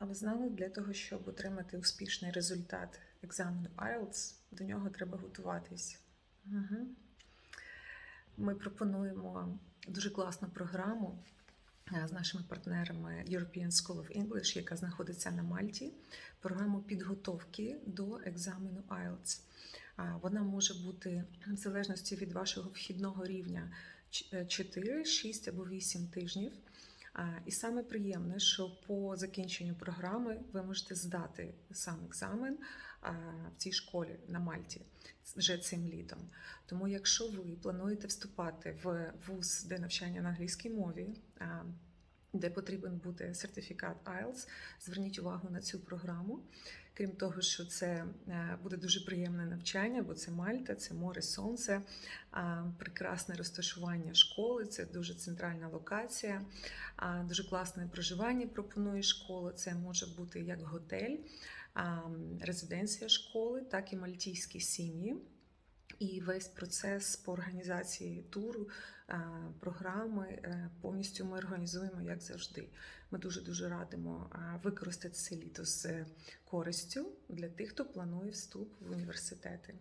Але знали, для того, щоб отримати успішний результат екзамену IELTS, до нього треба готуватись. Угу. Ми пропонуємо дуже класну програму е, з нашими партнерами European School of English, яка знаходиться на Мальті. Програму підготовки до екзамену IELTS. Вона може бути в залежності від вашого вхідного рівня 4, 6 або 8 тижнів. І саме приємне, що по закінченню програми ви можете здати сам екзамен в цій школі на Мальті вже цим літом. Тому, якщо ви плануєте вступати в вуз, де навчання на англійській мові, де потрібен буде сертифікат IELTS, зверніть увагу на цю програму. Крім того, що це е, буде дуже приємне навчання, бо це Мальта, це море, сонце, прекрасне розташування школи, це дуже центральна локація, дуже класне проживання пропонує школа. Це може бути як готель, резиденція школи, так і мальтійські сім'ї. І весь процес по організації туру, е, програми е, повністю ми організуємо як завжди. Ми дуже дуже радимо е, використати це літо з користю для тих, хто планує вступ в університети.